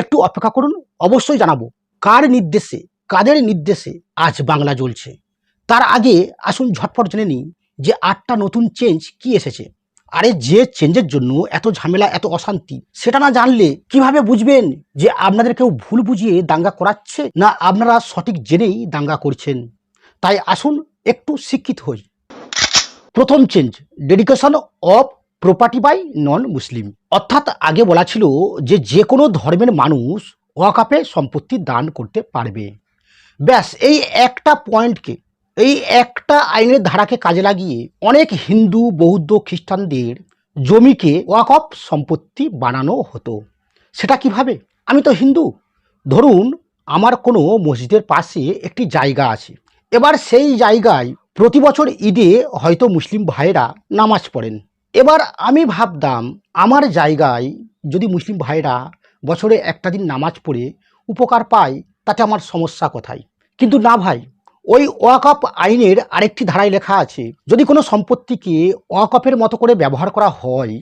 একটু অপেক্ষা করুন, অবশ্যই জানাব, কার নির্দেশে, কাদের নির্দেশে আজ বাংলা জ্বলছে? তার আগে আসুন ঝটপট জেনে নিই যে আটটা নতুন চেঞ্জ কি এসেছে। আরে যে চেঞ্জের জন্য এত ঝামেলা, এত অশান্তি, সেটা না জানলে কীভাবে বুঝবেন যে আপনাদের কেউ ভুল বুঝিয়ে দাঙ্গা করাচ্ছে, না আপনারা সঠিক জেনেই দাঙ্গা করছেন? তাই আসুন একটু শিক্ষিত হই। প্রথম change dedication of property by non Muslim অর্থাৎ আগে বলা ছিল যে যে কোনো ধর্মের মানুষ ওয়াকাপে সম্পত্তি দান করতে পারবে। ব্যাস, এই একটা পয়েন্টকে এই একটা আইনের ধারাকে কাজে লাগিয়ে অনেক হিন্দু, বৌদ্ধ, খ্রিস্টানদের জমিকে ওয়াকফ সম্পত্তি বানানো হতো। সেটা কীভাবে? আমি তো হিন্দু। ধরুন, আমার কোনো মসজিদের পাশে একটি জায়গা আছে। এবার সেই জায়গায় প্রতি বছর ঈদে হয়তো মুসলিম ভাইরা নামাজ পড়েন। এবার আমি ভাবতাম, আমার জায়গায় যদি মুসলিম ভাইরা বছরে একটা দিন নামাজ পড়ে, উপকার পায়, তাতে আমার সমস্যা কোথায়? কিন্তু না ভাই, ওই ওয়াকফ আইনের আরেকটি ধারায় লেখা আছে, যদি কোনো সম্পত্তিকে ওয়াকফের মতো করে ব্যবহার করা হয়,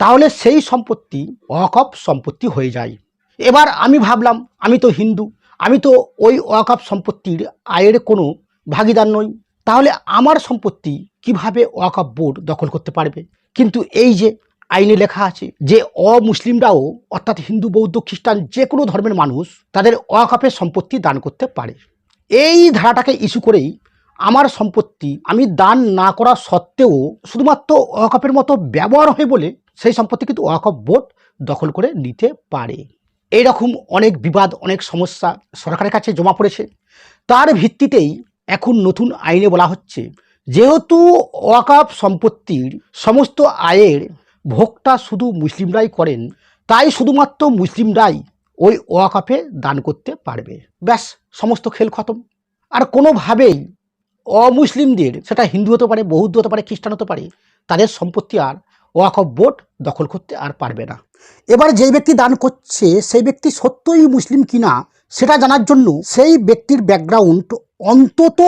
তাহলে সেই সম্পত্তি ওয়াকফ সম্পত্তি হয়ে যায়। এবার আমি ভাবলাম, আমি তো হিন্দু, আমি তো ওই ওয়াকফ সম্পত্তির আয়ের কোনো ভাগিদার নই, তাহলে আমার সম্পত্তি কীভাবে ওয়াকফ বোর্ড দখল করতে পারবে? কিন্তু এই যে আইনে লেখা আছে যে অমুসলিমরাও, অর্থাৎ হিন্দু, বৌদ্ধ, খ্রিস্টান যে কোনো ধর্মের মানুষ তাদের ওয়াকফের সম্পত্তি দান করতে পারে। এই ধারাটাকে ইস্যু করেই আমার সম্পত্তি আমি দান না করা সত্ত্বেও শুধুমাত্র ওয়াকফের মতো ব্যবহার হয় বলে সেই সম্পত্তি কিন্তু ওয়াকফ বোর্ড দখল করে নিতে পারে। এই রকম অনেক বিবাদ, অনেক সমস্যা সরকারের কাছে জমা পড়েছে। তার ভিত্তিতেই এখন নতুন আইনে বলা হচ্ছে। যেহেতু ওয়াকফ সম্পত্তির সমস্ত আয়ের ভোগটা শুধু মুসলিমরাই করেন, তাই শুধুমাত্র মুসলিমরাই ওই ওয়াকফে দান করতে পারবে। ব্যাস, সমস্ত খেল খতম। আর কোনোভাবেই অমুসলিমদের, সেটা হিন্দু হতে পারে, বৌদ্ধ হতে পারে, খ্রিস্টান হতে পারে, তাদের সম্পত্তি আর ওয়াকফ বোর্ড দখল করতে আর পারবে না। এবার যেই ব্যক্তি দান করছে, সেই ব্যক্তি সত্যই মুসলিম কিনা, সেটা জানার জন্য সেই ব্যক্তির ব্যাকগ্রাউন্ড অন্তত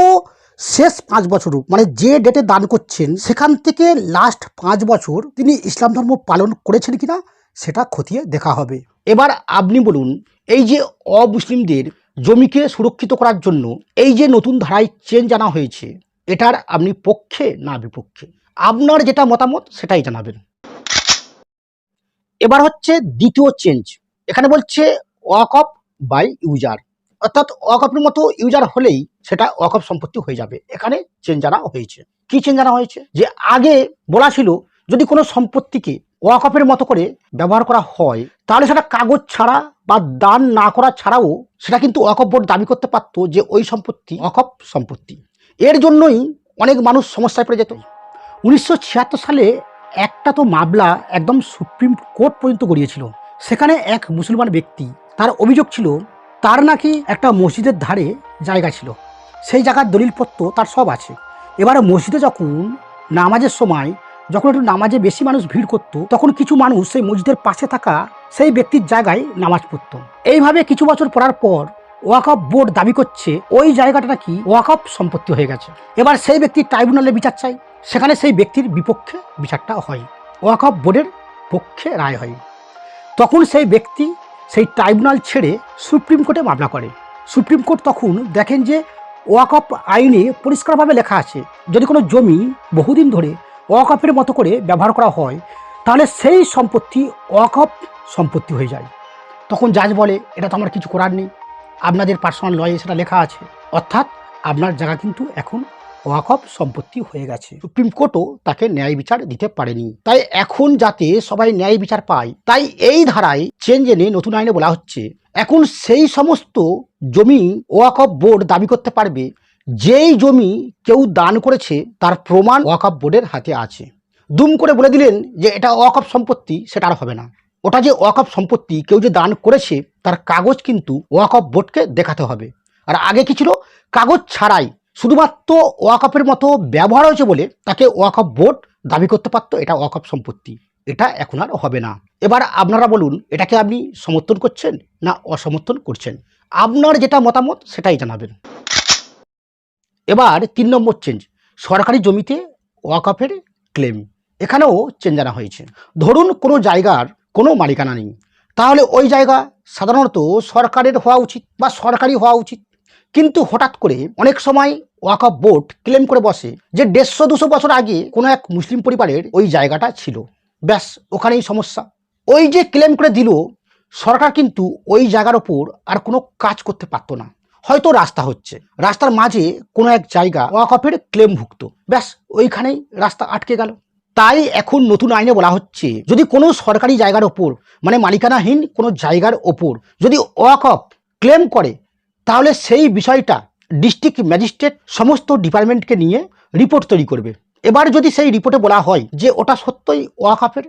শেষ পাঁচ বছর মানে যে ডেটে দান করছেন, সেখান থেকে লাস্ট পাঁচ বছর তিনি ইসলাম ধর্ম পালন করেছেন কিনা, সেটা খতিয়ে দেখা হবে। এবার আপনি বলুন, এই যে অমুসলিমদের জমিকে সুরক্ষিত করার জন্য এই যে নতুন ধারায় চেঞ্জ আনা হয়েছে, এটার আপনি পক্ষে না বিপক্ষে? আপনার যেটা মতামত, সেটাই জানাবেন। এবার হচ্ছে দ্বিতীয় চেঞ্জ এখানে বলছে ওয়াকফ বাই ইউজার অর্থাৎ ওয়াকফের মতো ইউজার হলেই সেটা ওয়াকফ সম্পত্তি হয়ে যাবে। এখানে চেঞ্জ আনা হয়েছে। কি চেঞ্জ আনা হয়েছে? যে আগে বলা ছিল, যদি কোনো সম্পত্তিকে ওয়াকফের মতো করে ব্যবহার করা হয়, তাহলে সেটা কাগজ ছাড়া বা দান না করা ছাড়াও সেটা কিন্তু ওয়াকফ বোর্ড দাবি করতে পারতো যে ওই সম্পত্তি ওয়াকফ সম্পত্তি। এর জন্যই অনেক মানুষ সমস্যায় পড়ে যেত। উনিশশো ছিয়াত্তর সালে একটা তো মামলা একদম সুপ্রিম কোর্ট পর্যন্ত গড়িয়েছিল। সেখানে এক মুসলমান ব্যক্তি তার অভিযোগ ছিল তার নাকি একটা মসজিদের ধারে জায়গা ছিল। সেই জায়গার দলিলপত্র তার সব আছে। এবারে মসজিদে যখন নামাজের সময় যখন একটু নামাজে বেশি মানুষ ভিড় করতো, তখন কিছু মানুষ সেই মসজিদের পাশে থাকা সেই ব্যক্তির জায়গায় নামাজ পড়তো। এইভাবে কিছু বছর পড়ার পর ওয়াকফ বোর্ড দাবি করছে, ওই জায়গাটা নাকি ওয়াকফ সম্পত্তি হয়ে গেছে। এবার সেই ব্যক্তি ট্রাইব্যুনালে বিচার চাই সেখানে সেই ব্যক্তির বিপক্ষে বিচারটা হয়। ওয়াকফ বোর্ডের পক্ষে রায় হয়। তখন সেই ব্যক্তি সেই ট্রাইব্যুনাল ছেড়ে সুপ্রিম কোর্টে মামলা করে। সুপ্রিম কোর্ট তখন দেখেন যে ওয়াকফ আইনে পরিষ্কারভাবে লেখা আছে, যদি কোনো জমি বহুদিন ধরে ওয়াকফের মতো করে ব্যবহার করা হয়, তাহলে সেই সম্পত্তি ওয়াকফ সম্পত্তি হয়ে যায়। তখন জাজ বলে, এটা তো আমার কিছু করার নেই। আপনাদের পার্সোনাল লয়ে সেটা লেখা আছে। অর্থাৎ আপনার জায়গা কিন্তু এখন ওয়াকফ সম্পত্তি হয়ে গেছে। সুপ্রিম কোর্টও তাকে ন্যায় বিচার দিতে পারেনি। তাই এখন যাতে সবাই ন্যায় বিচার পায়, তাই এই ধারায় চেঞ্জ এনে নতুন আইনে বলা হচ্ছে, এখন সেই সমস্ত জমি ওয়াকফ বোর্ড দাবি করতে পারবে, যেই জমি কেউ দান করেছে তার প্রমাণ ওয়াকফ বোর্ডের হাতে আছে। দুম করে বলে দিলেন যে এটা ওয়াকফ সম্পত্তি, সেটা আর হবে না। ওটা যে ওয়াকফ সম্পত্তি কেউ যে দান করেছে, তার কাগজ কিন্তু ওয়াকফ বোর্ডকে দেখাতে হবে। আর আগে কি ছিল? কাগজ ছাড়াই শুধুমাত্র ওয়াকফের মতো ব্যবহার হয়েছে বলে তাকে ওয়াকফ বোর্ড দাবি করতে পারতো, এটা ওয়াকফ সম্পত্তি। এটা এখন আর হবে না। এবার আপনারা বলুন, এটাকে আপনি সমর্থন করছেন না অসমর্থন করছেন? আপনার যেটা মতামত, সেটাই জানাবেন। এবার তিন নম্বর চেঞ্জ সরকারি জমিতে ওয়াকফের ক্লেম এখানেও চেঞ্জ আনা হয়েছে। ধরুন কোনো জায়গার কোনো মালিকানা নেই। তাহলে ওই জায়গা সাধারণত সরকারের হওয়া উচিত বা সরকারি হওয়া উচিত? কিন্তু হঠাৎ করে অনেক সময় ওয়াকফ বোর্ড ক্লেম করে বসে যে দেড়শো দুশো বছর আগে কোনো এক মুসলিম পরিবারের ওই জায়গাটা ছিল। ব্যাস, ওখানেই সমস্যা। ওই যে ক্লেম করে দিল, সরকার কিন্তু ওই জায়গার ওপর আর কোনো কাজ করতে পারতো না। হয়তো রাস্তা হচ্ছে। রাস্তার মাঝে কোনো এক জায়গা ওয়াকফের ক্লেমভুক্ত ব্যাস, ওইখানেই রাস্তা আটকে গেল। তাই এখন নতুন আইনে বলা হচ্ছে, যদি কোনো সরকারি জায়গার ওপর মানে মালিকানাহীন কোনো জায়গার ওপর যদি ওয়াকফ ক্লেম করে তাহলে সেই বিষয়টা ডিস্ট্রিক্ট ম্যাজিস্ট্রেট সমস্ত ডিপার্টমেন্টকে নিয়ে রিপোর্ট তৈরি করবে। এবার যদি সেই রিপোর্টে বলা হয় যে ওটা সত্যই ওয়াকফের,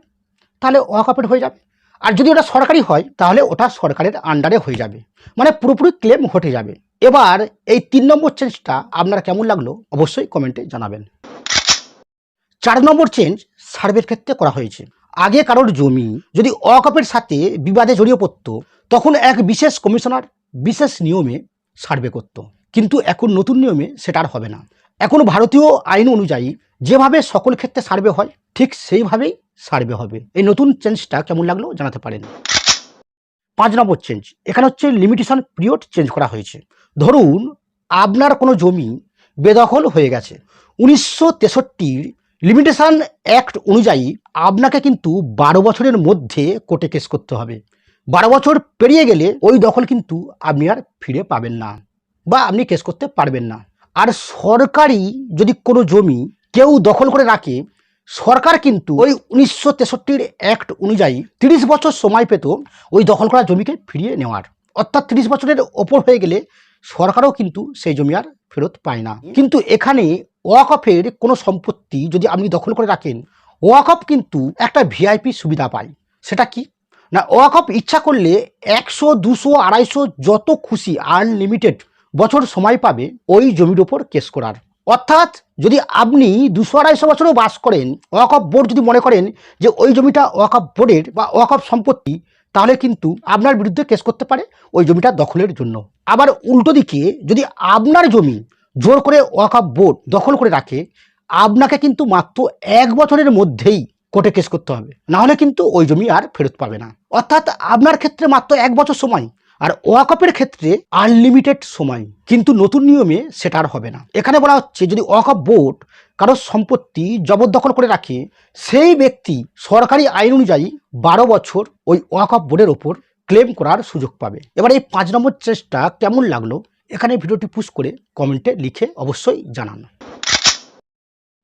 তাহলে ওয়াকফের হয়ে যাবে। আর যদি ওটা সরকারি হয়, তাহলে ওটা সরকারের আন্ডারে হয়ে যাবে। মানে পুরোপুরি ক্লেম হটে যাবে। এবার এই তিন নম্বর চেঞ্জটা আপনার কেমন লাগল অবশ্যই কমেন্টে জানাবেন। চার নম্বর চেঞ্জ সার্ভের ক্ষেত্রে করা হয়েছে। আগে কারোর জমি যদি অকপের সাথে বিবাদে জড়িয়ে পড়তো, তখন এক বিশেষ কমিশনার বিশেষ নিয়মে সার্ভে করত। কিন্তু এখন নতুন নিয়মে সেটা আর হবে না। এখন ভারতীয় আইন অনুযায়ী যেভাবে সকল ক্ষেত্রে সার্ভে হয়, ঠিক সেইভাবেই সার্ভে হবে। এই নতুন চেঞ্জটা কেমন লাগল জানাতে পারেন। পাঁচ নম্বর চেঞ্জ এখানে হচ্ছে লিমিটেশন পিরিয়ড চেঞ্জ করা হয়েছে। ধরুন, আপনার কোনো জমি বেদখল হয়ে গেছে। উনিশশো তেষট্টির লিমিটেশন অ্যাক্ট অনুযায়ী আপনাকে কিন্তু বারো বছরের মধ্যে কোর্টে কেস করতে হবে। বারো বছর পেরিয়ে গেলে ওই দখল কিন্তু আপনি আর ফিরে পাবেন না বা আপনি কেস করতে পারবেন না। আর সরকারি যদি কোনো জমি কেউ দখল করে রাখে, সরকার কিন্তু ওই উনিশশো তেষট্টির অ্যাক্ট অনুযায়ী তিরিশ বছর সময় পেত ওই দখল করা জমিকে ফিরিয়ে নেওয়ার। অর্থাৎ তিরিশ বছরের ওপর হয়ে গেলে সরকারও কিন্তু সেই জমি আর ফেরত পায় না। কিন্তু এখানে ওয়াকফের কোনো সম্পত্তি যদি আপনি দখল করে রাখেন ওয়াকফ কিন্তু একটা ভিআইপি সুবিধা পায়। সেটা কি? না ওয়াকফ ইচ্ছা করলে একশো, দুশো, আড়াইশো যত খুশি আনলিমিটেড বছর সময় পাবে ওই জমির ওপর কেস করার। অর্থাৎ যদি আপনি দুশো, আড়াইশো বছরও বাস করেন ওয়াকফ বোর্ড যদি মনে করেন যে ওই জমিটা ওয়াকফ বোর্ডের বা ওয়াকফ সম্পত্তি, তাহলে কিন্তু আপনার বিরুদ্ধে কেস করতে পারে ওই জমিটা দখলের জন্য। আবার উল্টো দিকে যদি আপনার জমি জোর করে ওয়াকফ বোর্ড দখল করে রাখে, আপনাকে কিন্তু মাত্র এক বছরের মধ্যেই কোর্টে কেস করতে হবে। না হলে কিন্তু ওই জমি আর ফেরত পাবে না। অর্থাৎ আপনার ক্ষেত্রে মাত্র এক বছর সময় আর ওয়াকফের ক্ষেত্রে আনলিমিটেড সময়। কিন্তু নতুন নিয়মে সেটা আর হবে না। এখানে বলা হচ্ছে, যদি ওয়াকফ বোর্ড কারোর সম্পত্তি জবরদখল করে রাখে, সেই ব্যক্তি সরকারি আইন অনুযায়ী বারো বছর ওই ওয়াকফ বোর্ডের ওপর ক্লেম করার সুযোগ পাবে। এবার এই পাঁচ নম্বর চেষ্টা কেমন লাগল, এখানে ভিডিওটি পুশ করে কমেন্টে লিখে অবশ্যই জানান।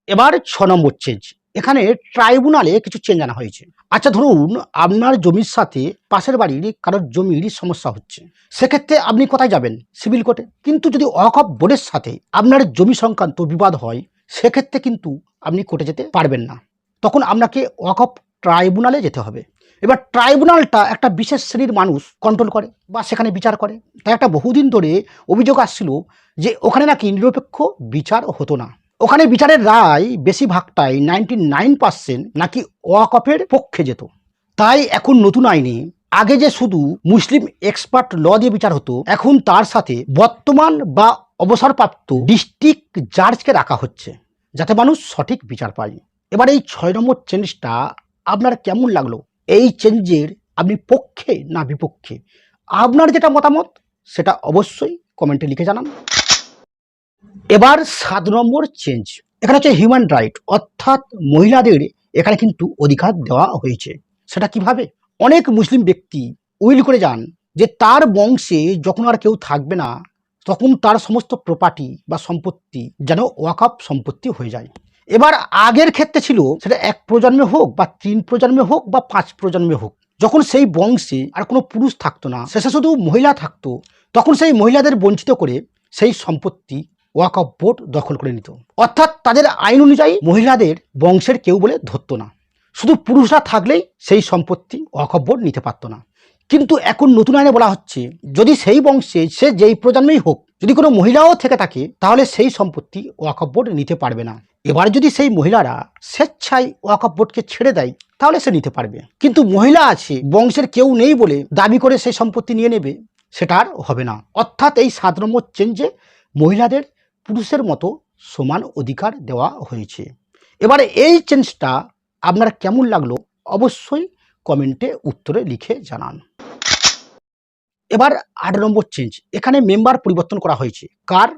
এবার ছ নম্বর চেঞ্জ এখানে ট্রাইব্যুনালে কিছু চেঞ্জ আনা হয়েছে। আচ্ছা ধরুন আপনার জমির সাথে পাশের বাড়ির কারোর জমির সমস্যা হচ্ছে। সেক্ষেত্রে আপনি কোথায় যাবেন? সিভিল কোর্টে। কিন্তু যদি ওয়াকফ বোর্ডের সাথে আপনার জমি সংক্রান্ত বিবাদ হয়, সেক্ষেত্রে কিন্তু আপনি কোর্টে যেতে পারবেন না। তখন আপনাকে ওয়াকফ ট্রাইব্যুনালে যেতে হবে। এবার ট্রাইব্যুনালটা একটা বিশেষ শ্রেণির মানুষ কন্ট্রোল করে বা সেখানে বিচার করে। তাই একটা বহুদিন ধরে অভিযোগ আসছিল যে ওখানে নাকি নিরপেক্ষ বিচার হতো না। ওখানে বিচারের রায় বেশিরভাগটাই নাইনটি নাইন পার্সেন্ট নাকি ওয়াকফের পক্ষে যেত। তাই এখন নতুন আইনে আগে যে শুধু মুসলিম এক্সপার্ট ল দিয়ে বিচার হতো, এখন তার সাথে বর্তমান বা অবসরপ্রাপ্ত ডিস্ট্রিক্ট জাজকে রাখা হচ্ছে, যাতে মানুষ সঠিক বিচার পায়। এবার এই ছয় নম্বর চেঞ্জটা আপনার কেমন লাগল? এই চেঞ্জের আপনি পক্ষে না বিপক্ষে? আপনার যেটা মতামত, সেটা অবশ্যই কমেন্টে লিখে জানান। এবার সাত নম্বর চেঞ্জ এখানে হচ্ছে হিউম্যান রাইট অর্থাৎ মহিলাদের এখানে কিন্তু অধিকার দেওয়া হয়েছে। সেটা কীভাবে? অনেক মুসলিম ব্যক্তি উইল করে যান যে তার বংশে যখন আর কেউ থাকবে না, তখন তার সমস্ত প্রপার্টি বা সম্পত্তি যেন ওয়াকআপ সম্পত্তি হয়ে যায়। এবার আগের ক্ষেত্রে ছিল, সেটা এক প্রজন্মে হোক বা তিন প্রজন্মে হোক বা পাঁচ প্রজন্মে হোক, যখন সেই বংশে আর কোনো পুরুষ থাকতো না, শেষে শুধু মহিলা থাকতো, তখন সেই মহিলাদের বঞ্চিত করে সেই সম্পত্তি ওয়াকআপ বোর্ড দখল করে নিত। অর্থাৎ তাদের আইন অনুযায়ী মহিলাদের বংশের কেউ বলে ধরতো না। শুধু পুরুষরা থাকলেই সেই সম্পত্তি ওয়াকআপ বোর্ড নিতে পারতো না। কিন্তু এখন নতুন আইনে বলা হচ্ছে, যদি সেই বংশে সে যেই প্রজন্মেই হোক, যদি কোনো মহিলাও থেকে থাকে, তাহলে সেই সম্পত্তি ওয়াকআপ বোর্ড নিতে পারবে না। এবার যদি সেই মহিলারা স্বেচ্ছায় ওয়াকআপ বোর্ডকে ছেড়ে দেয়, তাহলে সে নিতে পারবে। কিন্তু মহিলা আছে, বংশের কেউ নেই বলে দাবি করে সেই সম্পত্তি নিয়ে নেবে, সেটা আর হবে না। অর্থাৎ এই সাত নম্বর চেঞ্জে মহিলাদের পুরুষের মতো সমান অধিকার দেওয়া হয়েছে। এবারে এই চেঞ্জটা আপনার কেমন লাগল অবশ্যই কমেন্টে উত্তরে লিখে জানান। এবার আট নম্বর চেঞ্জ এখানে মেম্বার পরিবর্তন করা হয়েছে। কার?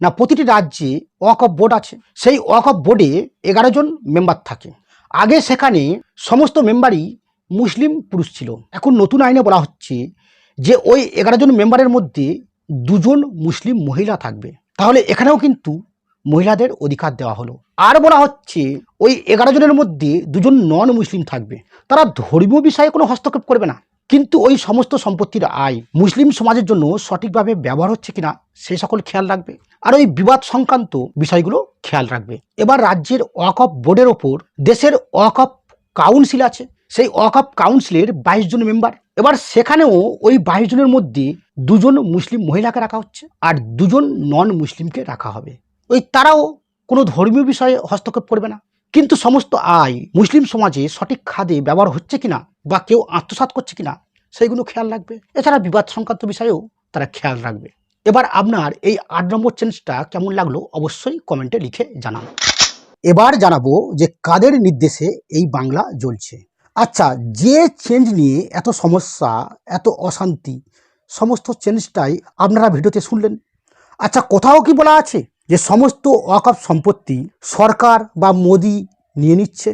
না, প্রতিটি রাজ্যে ওয়াক অফ বোর্ড আছে। সেই ওয়াক অফ বোর্ডে এগারো জন মেম্বার থাকে। আগে সেখানে সমস্ত মেম্বারই মুসলিম পুরুষ ছিল। এখন নতুন আইনে বলা হচ্ছে যে ওই এগারো জন মেম্বারের মধ্যে দুজন মুসলিম মহিলা থাকবে। তাহলে এখানেও কিন্তু মহিলাদের অধিকার দেওয়া হলো। আর বলা হচ্ছে, ওই এগারো জনের মধ্যে দুজন নন মুসলিম থাকবে। তারা ধর্মীয় বিষয়ে কোনো হস্তক্ষেপ করবে না। কিন্তু ওই সমস্ত সম্পত্তির আয় মুসলিম সমাজের জন্য সঠিকভাবে ব্যবহার হচ্ছে কিনা সেই সকল খেয়াল রাখবে। আর ওই বিবাদ সংক্রান্ত বিষয়গুলো খেয়াল রাখবে। এবার রাজ্যের ওয়াকফ বোর্ডের ওপর দেশের ওয়াকফ কাউন্সিল আছে। সেই ওয়াকফ কাউন্সিলের বাইশ জন মেম্বার এবার সেখানেও ওই বাইশ জনের মধ্যে দুজন মুসলিম মহিলাকে রাখা হচ্ছে আর দুজন নন মুসলিমকে রাখা হবে। ওই তারাও কোনো ধর্মীয় বিষয়ে হস্তক্ষেপ করবে না। কিন্তু সমস্ত আয় মুসলিম সমাজে সঠিক খাদে ব্যবহার হচ্ছে কিনা বা কেউ আত্মসাৎ করছে কিনা, সেইগুলো খেয়াল রাখবে। এছাড়া বিবাদ সংক্রান্ত বিষয়েও তারা খেয়াল রাখবে। এবার আপনার এই আট নম্বর চেঞ্জটা কেমন লাগল অবশ্যই কমেন্টে লিখে জানান। এবার জানাব যে কাদের নির্দেশে এই বাংলা জ্বলছে। আচ্ছা যে চেঞ্জ নিয়ে এত সমস্যা এত অশান্তি সমস্ত চেঞ্জটাই আপনারা ভিডিওতে শুনলেন। আচ্ছা কোথাও কি বলা আছে যে সমস্ত ওয়াকফ সম্পত্তি সরকার বা মোদি নিয়ে নিচ্ছে?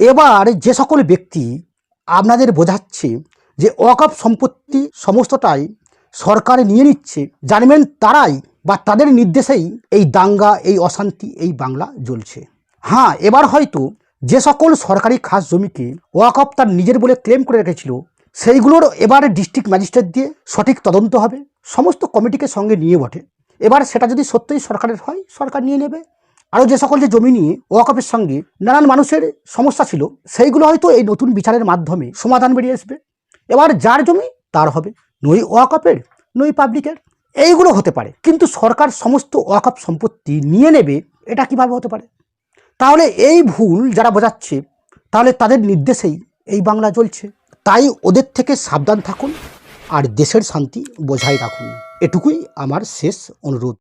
এবার যে সকল ব্যক্তি আপনাদের বোঝাচ্ছে যে ওয়াকফ সম্পত্তি সমস্তটাই সরকার নিয়ে নিচ্ছে জানবেন তারাই বা তাদের নির্দেশেই এই দাঙ্গা, এই অশান্তি, এই বাংলা জ্বলছে। হ্যাঁ এবার হয়তো যে সকল সরকারি খাস জমিকে ওয়াকফ তার নিজের বলে ক্লেম করে রেখেছিল, সেইগুলোর এবারে ডিস্ট্রিক্ট ম্যাজিস্ট্রেট দিয়ে সঠিক তদন্ত হবে, সমস্ত কমিটিকে সঙ্গে নিয়ে বটে। এবার সেটা যদি সত্যিই সরকারের হয়, সরকার নিয়ে নেবে। আরও যে সকল যে জমি নিয়ে ওয়াকফের সঙ্গে নানান মানুষের সমস্যা ছিল, সেইগুলো হয়তো এই নতুন বিচারের মাধ্যমে সমাধান বেরিয়ে আসবে। এবার যার জমি, তার হবে। নই ওয়াকফের, নই পাবলিকের। এইগুলো হতে পারে। কিন্তু সরকার সমস্ত ওয়াকফ সম্পত্তি নিয়ে নেবে, এটা কীভাবে হতে পারে? তাহলে এই ভুল যারা বোঝাচ্ছে, তাহলে তাদের নির্দেশেই এই বাংলা চলছে। তাই ওদের থেকে সাবধান থাকুন আর দেশের শান্তি বজায় রাখুন। এটুকুই আমার শেষ অনুরোধ।